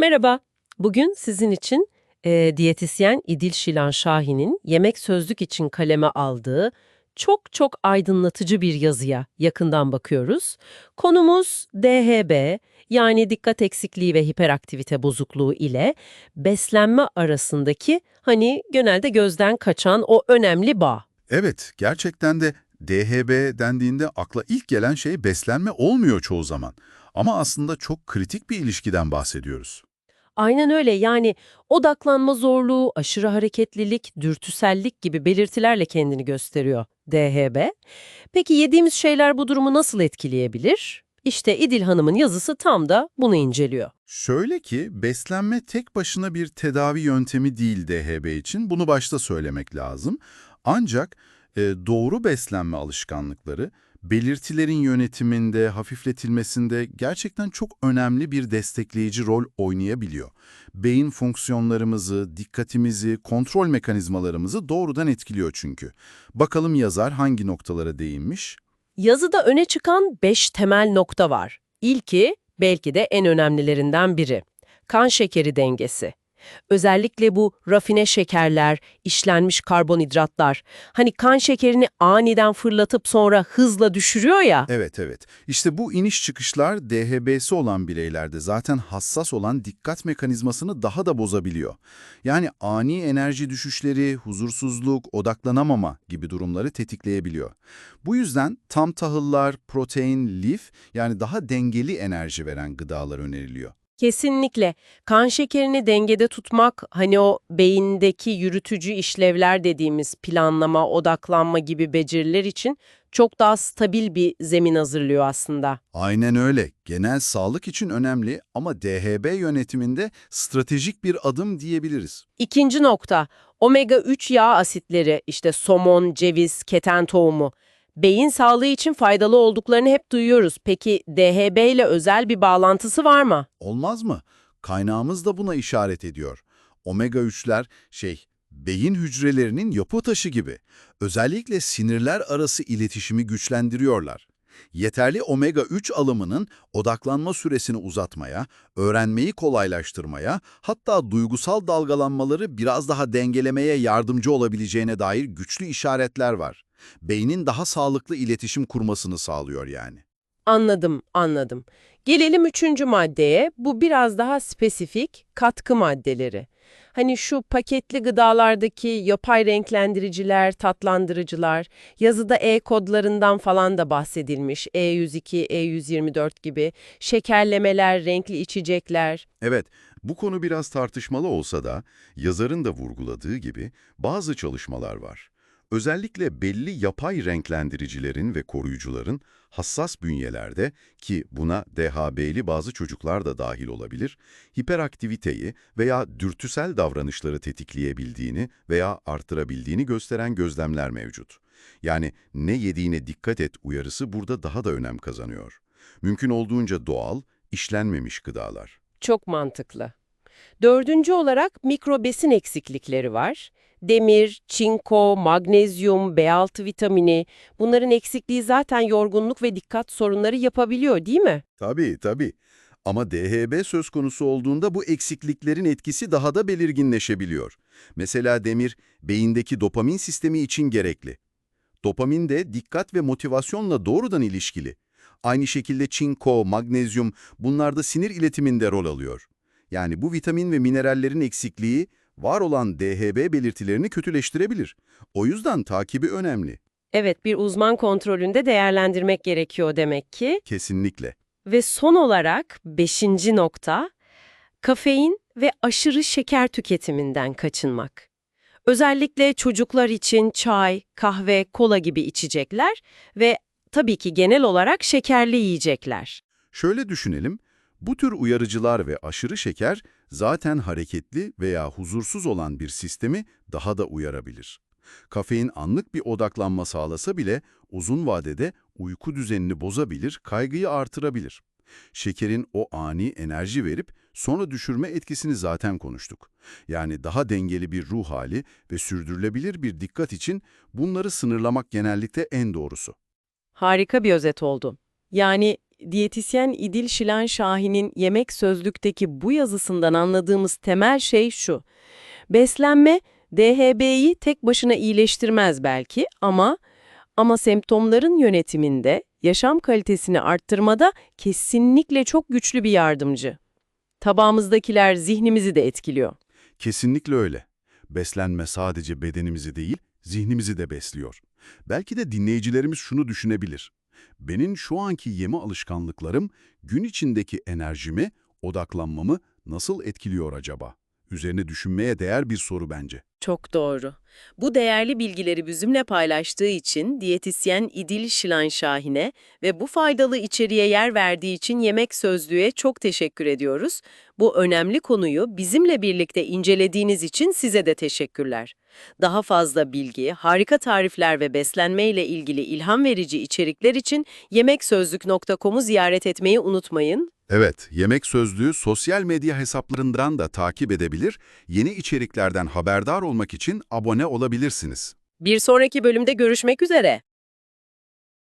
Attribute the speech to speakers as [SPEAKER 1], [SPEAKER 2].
[SPEAKER 1] Merhaba, bugün sizin için e, diyetisyen İdil Şilan Şahin'in Yemek Sözlük için kaleme aldığı çok çok aydınlatıcı bir yazıya yakından bakıyoruz. Konumuz DHB yani dikkat eksikliği ve hiperaktivite bozukluğu ile beslenme arasındaki hani genelde gözden kaçan o önemli bağ.
[SPEAKER 2] Evet, gerçekten de DHB dendiğinde akla ilk gelen şey beslenme olmuyor çoğu zaman. Ama aslında çok kritik bir ilişkiden bahsediyoruz.
[SPEAKER 1] Aynen öyle yani odaklanma zorluğu, aşırı hareketlilik, dürtüsellik gibi belirtilerle kendini gösteriyor DHB. Peki yediğimiz şeyler bu durumu nasıl etkileyebilir? İşte İdil Hanım'ın yazısı tam da bunu inceliyor.
[SPEAKER 2] Şöyle ki, beslenme tek başına bir tedavi yöntemi değil DHB için, bunu başta söylemek lazım. Ancak e, doğru beslenme alışkanlıkları, belirtilerin yönetiminde, hafifletilmesinde gerçekten çok önemli bir destekleyici rol oynayabiliyor. Beyin fonksiyonlarımızı, dikkatimizi, kontrol mekanizmalarımızı doğrudan etkiliyor çünkü. Bakalım yazar hangi noktalara değinmiş?
[SPEAKER 1] Yazıda öne çıkan 5 temel nokta var. İlki belki de en önemlilerinden biri. Kan şekeri dengesi. Özellikle bu rafine şekerler, işlenmiş karbonhidratlar, hani kan şekerini aniden fırlatıp sonra hızla düşürüyor ya.
[SPEAKER 2] Evet evet. İşte bu iniş çıkışlar DHB'si olan bireylerde zaten hassas olan dikkat mekanizmasını daha da bozabiliyor. Yani ani enerji düşüşleri, huzursuzluk, odaklanamama gibi durumları tetikleyebiliyor. Bu yüzden tam tahıllar, protein, lif yani daha dengeli enerji veren gıdalar öneriliyor.
[SPEAKER 1] Kesinlikle. Kan şekerini dengede tutmak, hani o beyindeki yürütücü işlevler dediğimiz planlama, odaklanma gibi beceriler için çok daha stabil bir zemin hazırlıyor aslında.
[SPEAKER 2] Aynen öyle. Genel sağlık için önemli ama DHB yönetiminde stratejik bir adım diyebiliriz.
[SPEAKER 1] İkinci nokta, omega-3 yağ asitleri, işte somon, ceviz, keten tohumu. Beyin sağlığı için faydalı olduklarını hep duyuyoruz. Peki DHB ile özel bir bağlantısı var mı?
[SPEAKER 2] Olmaz mı? Kaynağımız da buna işaret ediyor. Omega-3'ler şey, beyin hücrelerinin yapı taşı gibi. Özellikle sinirler arası iletişimi güçlendiriyorlar. Yeterli omega-3 alımının odaklanma süresini uzatmaya, öğrenmeyi kolaylaştırmaya, hatta duygusal dalgalanmaları biraz daha dengelemeye yardımcı olabileceğine dair güçlü işaretler var. Beynin daha sağlıklı iletişim kurmasını sağlıyor yani.
[SPEAKER 1] Anladım, anladım. Gelelim üçüncü maddeye. Bu biraz daha spesifik katkı maddeleri. Hani şu paketli gıdalardaki yapay renklendiriciler, tatlandırıcılar, yazıda E kodlarından falan da bahsedilmiş. E102, E124 gibi şekerlemeler, renkli içecekler.
[SPEAKER 2] Evet, bu konu biraz tartışmalı olsa da yazarın da vurguladığı gibi bazı çalışmalar var. Özellikle belli yapay renklendiricilerin ve koruyucuların hassas bünyelerde ki buna DHB'li bazı çocuklar da dahil olabilir, hiperaktiviteyi veya dürtüsel davranışları tetikleyebildiğini veya artırabildiğini gösteren gözlemler mevcut. Yani ne yediğine dikkat et uyarısı burada daha da önem kazanıyor. Mümkün olduğunca doğal, işlenmemiş gıdalar.
[SPEAKER 1] Çok mantıklı. Dördüncü olarak mikro besin eksiklikleri var. Demir, çinko, magnezyum, B6 vitamini bunların eksikliği zaten yorgunluk ve dikkat sorunları yapabiliyor değil mi?
[SPEAKER 2] Tabii, tabii. Ama DHB söz konusu olduğunda bu eksikliklerin etkisi daha da belirginleşebiliyor. Mesela demir, beyindeki dopamin sistemi için gerekli. Dopamin de dikkat ve motivasyonla doğrudan ilişkili. Aynı şekilde çinko, magnezyum bunlar da sinir iletiminde rol alıyor. Yani bu vitamin ve minerallerin eksikliği var olan DHB belirtilerini kötüleştirebilir. O yüzden takibi önemli.
[SPEAKER 1] Evet, bir uzman kontrolünde değerlendirmek gerekiyor demek ki.
[SPEAKER 2] Kesinlikle.
[SPEAKER 1] Ve son olarak beşinci nokta, kafein ve aşırı şeker tüketiminden kaçınmak. Özellikle çocuklar için çay, kahve, kola gibi içecekler ve tabii ki genel olarak şekerli yiyecekler.
[SPEAKER 2] Şöyle düşünelim, bu tür uyarıcılar ve aşırı şeker zaten hareketli veya huzursuz olan bir sistemi daha da uyarabilir. Kafein anlık bir odaklanma sağlasa bile uzun vadede uyku düzenini bozabilir, kaygıyı artırabilir. Şekerin o ani enerji verip sonra düşürme etkisini zaten konuştuk. Yani daha dengeli bir ruh hali ve sürdürülebilir bir dikkat için bunları sınırlamak genellikle en doğrusu.
[SPEAKER 1] Harika bir özet oldu. Yani diyetisyen İdil Şilan Şahin'in Yemek Sözlük'teki bu yazısından anladığımız temel şey şu. Beslenme, DHB'yi tek başına iyileştirmez belki ama ama semptomların yönetiminde, yaşam kalitesini arttırmada kesinlikle çok güçlü bir yardımcı. Tabağımızdakiler zihnimizi de etkiliyor.
[SPEAKER 2] Kesinlikle öyle. Beslenme sadece bedenimizi değil, zihnimizi de besliyor. Belki de dinleyicilerimiz şunu düşünebilir. Benim şu anki yeme alışkanlıklarım gün içindeki enerjimi, odaklanmamı nasıl etkiliyor acaba? Üzerine düşünmeye değer bir soru bence.
[SPEAKER 1] Çok doğru. Bu değerli bilgileri bizimle paylaştığı için diyetisyen İdil Şilan Şahin'e ve bu faydalı içeriğe yer verdiği için Yemek Sözlüğe çok teşekkür ediyoruz. Bu önemli konuyu bizimle birlikte incelediğiniz için size de teşekkürler. Daha fazla bilgi, harika tarifler ve beslenme ile ilgili ilham verici içerikler için yemeksözlük.com'u ziyaret etmeyi unutmayın.
[SPEAKER 2] Evet, Yemek Sözlüğü sosyal medya hesaplarından da takip edebilir, yeni içeriklerden haberdar olmak için abone olabilirsiniz.
[SPEAKER 1] Bir sonraki bölümde görüşmek üzere.